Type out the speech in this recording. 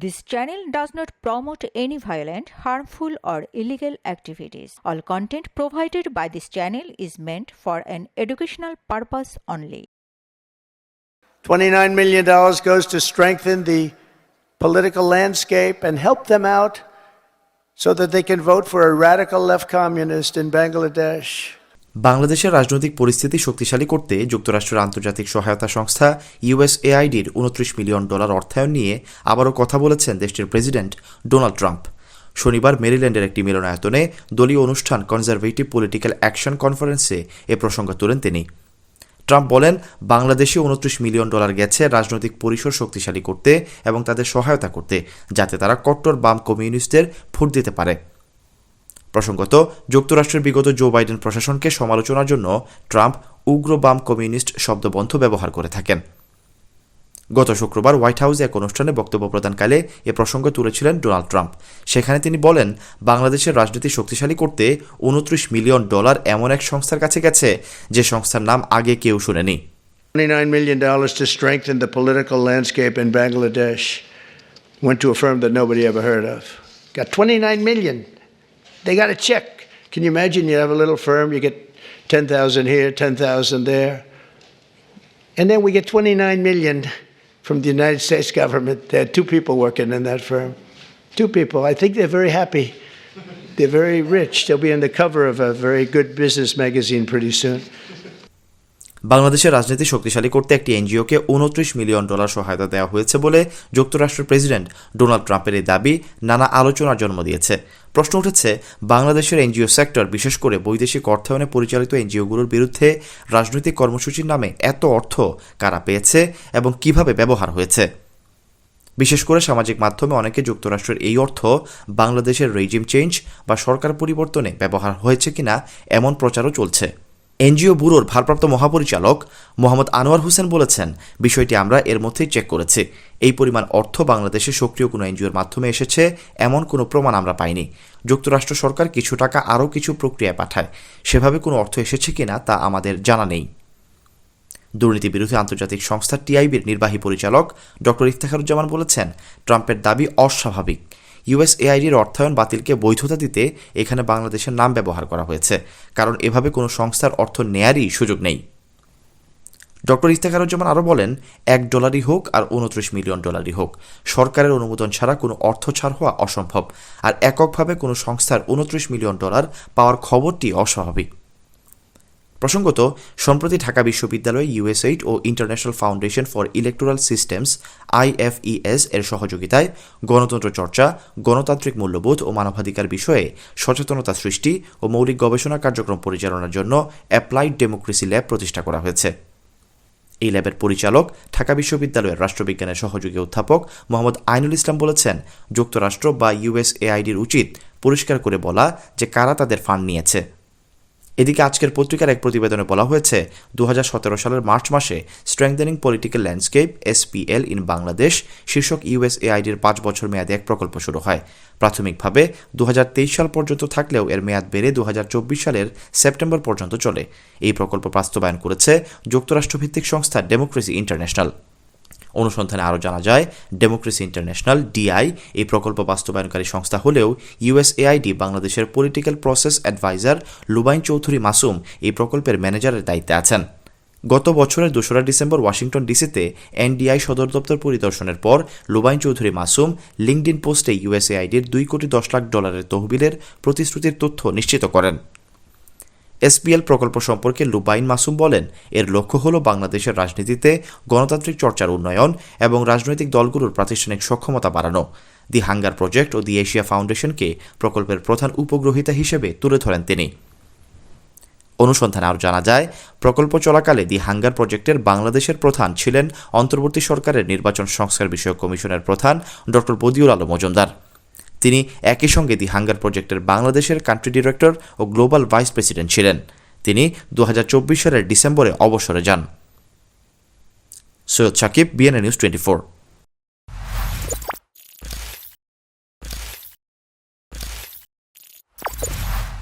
This channel does not promote any violent, harmful, or illegal activities. All content provided by this channel is meant for an educational purpose only. $29 million goes to strengthen the political landscape and help them out so that they can vote for a radical left communist in Bangladesh. বাংলাদেশের রাজনৈতিক পরিস্থিতি শক্তিশালী করতে যুক্তরাষ্ট্রের আন্তর্জাতিক সহায়তা সংস্থা ইউএসএআইডির উনত্রিশ মিলিয়ন ডলার অর্থায়ন নিয়ে আবারও কথা বলেছেন দেশটির প্রেসিডেন্ট ডোনাল্ড ট্রাম্প। শনিবার মেরিল্যান্ডের একটি মিলনায়তনে দলীয় অনুষ্ঠান কনজারভেটিভ পলিটিক্যাল অ্যাকশন কনফারেন্সে এ প্রসঙ্গ তোলেন তিনি। ট্রাম্প বলেন, বাংলাদেশে উনত্রিশ মিলিয়ন ডলার গেছে রাজনৈতিক পরিসর শক্তিশালী করতে এবং তাদের সহায়তা করতে, যাতে তারা কট্টর বাম কমিউনিস্টদের ভোট দিতে পারে। প্রসঙ্গত, যুক্তরাষ্ট্রের বিগত জো বাইডেন প্রশাসনকে সমালোচনার জন্য ট্রাম্প উগ্র বাম কমিউনিস্ট শব্দবন্ধ ব্যবহার করে থাকেন গত শুক্রবার হোয়াইট হাউসে এক অনুষ্ঠানে বক্তব্য প্রদানকালে এ প্রসঙ্গ তুলেছিলেন ডোনাল্ড ট্রাম্প সেখানে তিনি বলেন, বাংলাদেশের রাজনীতি শক্তিশালী করতে উনত্রিশ মিলিয়ন ডলার এমন এক সংস্থার কাছে গেছে, যে সংস্থার নাম আগে কেউ শুনেনি $29 million to strengthen the political landscape in Bangladesh went to a firm that nobody ever heard of. Got 29 million. They got a check. Can you imagine you have a little firm, you get 10,000 here, 10,000 there. And then we get 29 million from the United States government. There are two people working in that firm. Two people. I think they're very happy. They're very rich. They'll be on the cover of a very good business magazine pretty soon. বাংলাদেশের রাজনীতি শক্তিশালী করতে একটি এনজিওকে উনত্রিশ million dollar সহায়তা দেওয়া হয়েছে বলে যুক্তরাষ্ট্রের প্রেসিডেন্ট ডোনাল্ড ট্রাম্পের এই দাবি নানা আলোচনার জন্ম দিয়েছে। প্রশ্ন উঠেছে, বাংলাদেশের এনজিও সেক্টর, বিশেষ করে বৈদেশিক অর্থায়নে পরিচালিত এনজিওগুলোর বিরুদ্ধে রাজনৈতিক কর্মসূচির নামে এত অর্থ কারা পেয়েছে এবং কীভাবে ব্যবহার হয়েছে? বিশেষ করে সামাজিক মাধ্যমে অনেকে যুক্তরাষ্ট্রের এই অর্থ বাংলাদেশের রেজিম চেঞ্জ বা সরকার পরিবর্তনে ব্যবহার হয়েছে কিনা এমন প্রচারও চলছে। এনজিও ব্যুরোর ভারপ্রাপ্ত মহাপরিচালক মোহাম্মদ আনোয়ার হোসেন বলেছেন, বিষয়টি আমরা এর মধ্যেই চেক করেছি। এই পরিমাণ অর্থ বাংলাদেশে সক্রিয় কোনো এনজিওর মাধ্যমে এসেছে, এমন কোনো প্রমাণ আমরা পাইনি। যুক্তরাষ্ট্র সরকার কিছু টাকা আরও কিছু প্রক্রিয়ায় পাঠায়। সেভাবে কোনো অর্থ এসেছে কিনা তা আমাদের জানা নেই। দুর্নীতি বিরোধী আন্তর্জাতিক সংস্থা টিআইবির নির্বাহী পরিচালক ডক্টর ইফতেখারুজ্জামান বলেছেন, ট্রাম্পের দাবি অস্বাভাবিক। ইউএসএআইডির অর্থায়ন বাতিলকে বৈধতা দিতে এখানে বাংলাদেশের নাম ব্যবহার করা হয়েছে, কারণ এভাবে কোনো সংস্থার অর্থ নেয়ারই সুযোগ নেই। ডক্টর ইফতেখারুজ্জামান আরও বলেন, এক ডলারই হোক আর উনত্রিশ মিলিয়ন ডলারই হোক, সরকারের অনুমোদন ছাড়া কোনো অর্থ ছাড় হওয়া অসম্ভব, আর এককভাবে কোনো সংস্থার উনত্রিশ মিলিয়ন ডলার পাওয়ার খবরটি অস্বাভাবিক। প্রসঙ্গত, সম্প্রতি ঢাকা বিশ্ববিদ্যালয় USAID O international foundation for electoral systems IFES এর সহযোগিতায় গণতন্ত্র চর্চা, গণতান্ত্রিক মূল্যবোধ ও মানবাধিকার বিষয়ে সচেতনতা সৃষ্টি ও মৌলিক গবেষণা কার্যক্রম পরিচালনার জন্য অ্যাপ্লাইড ডেমোক্রেসি ল্যাব প্রতিষ্ঠা করা হয়েছে। এই ল্যাবের পরিচালক ঢাকা বিশ্ববিদ্যালয়ের রাষ্ট্রবিজ্ঞানের সহযোগী অধ্যাপক মোহাম্মদ আইনুল ইসলাম বলেছেন, যুক্তরাষ্ট্র বা ইউএসএআইডির উচিত পরিষ্কার করে বলা যে কারা তাদের ফান্ড নিয়েছে। এদিকে আজকের পত্রিকার এক প্রতিবেদনে বলা হয়েছে দু হাজার সতেরো সালের মার্চ মাসে strengthening political landscape SPL in Bangladesh শীর্ষক ইউএসএআইডির পাঁচ বছর মেয়াদে এক প্রকল্প শুরু হয়। প্রাথমিকভাবে দু হাজার তেইশ সাল পর্যন্ত থাকলেও এর মেয়াদ বেড়ে দু হাজার চব্বিশ সালের সেপ্টেম্বর পর্যন্ত চলে। এই প্রকল্প বাস্তবায়ন করেছে যুক্তরাষ্ট্রভিত্তিক সংস্থা ডেমোক্রেসি ইন্টারন্যাশনাল অনুসন্ধানে আরও জানা যায় ডেমোক্রেসি ইন্টারন্যাশনাল ডিআই এই প্রকল্প বাস্তবায়নকারী সংস্থা হলেও ইউএসএআইডি বাংলাদেশের political process adviser Lubain Chowdhury Masum এই প্রকল্পের ম্যানেজারের দায়িত্বে আছেন। গত বছরের দোসরা ডিসেম্বর ওয়াশিংটন ডিসিতে এনডিআই সদর দপ্তর পরিদর্শনের পর লুবাইন চৌধুরী মাসুম লিঙ্কডিন পোস্টে ইউএসএআইডির দুই কোটি দশ লাখ ডলারের তহবিলের প্রতিশ্রুতির তথ্য নিশ্চিত করেন। এসপিএল প্রকল্প সম্পর্কে লুবাইন মাসুম বলেন, এর লক্ষ্য হল বাংলাদেশের রাজনীতিতে গণতান্ত্রিক চর্চার উন্নয়ন এবং রাজনৈতিক দলগুলোর প্রাতিষ্ঠানিক সক্ষমতা বাড়ানো। দি হাঙ্গার প্রজেক্ট ও দি এশিয়া ফাউন্ডেশনকে প্রকল্পের প্রধান উপগ্রহিতা হিসেবে তুলে ধরেন তিনি। অনুসন্ধানে আরও জানা যায়, প্রকল্প চলাকালে দি হাঙ্গার প্রজেক্টের বাংলাদেশের প্রধান ছিলেন অন্তর্বর্তী সরকারের নির্বাচন সংস্কার বিষয়ক কমিশনের প্রধান ডক্টর বদিউল আলম মজুমদার। তিনি একই সঙ্গে দি হাঙ্গার প্রজেক্টের বাংলাদেশের কান্ট্রি ডিরেক্টর ও গ্লোবাল ভাইস প্রেসিডেন্ট ছিলেন। তিনি দু হাজার চব্বিশ সালের ডিসেম্বরে অবসরে যান। Syed Sakib BNA news twenty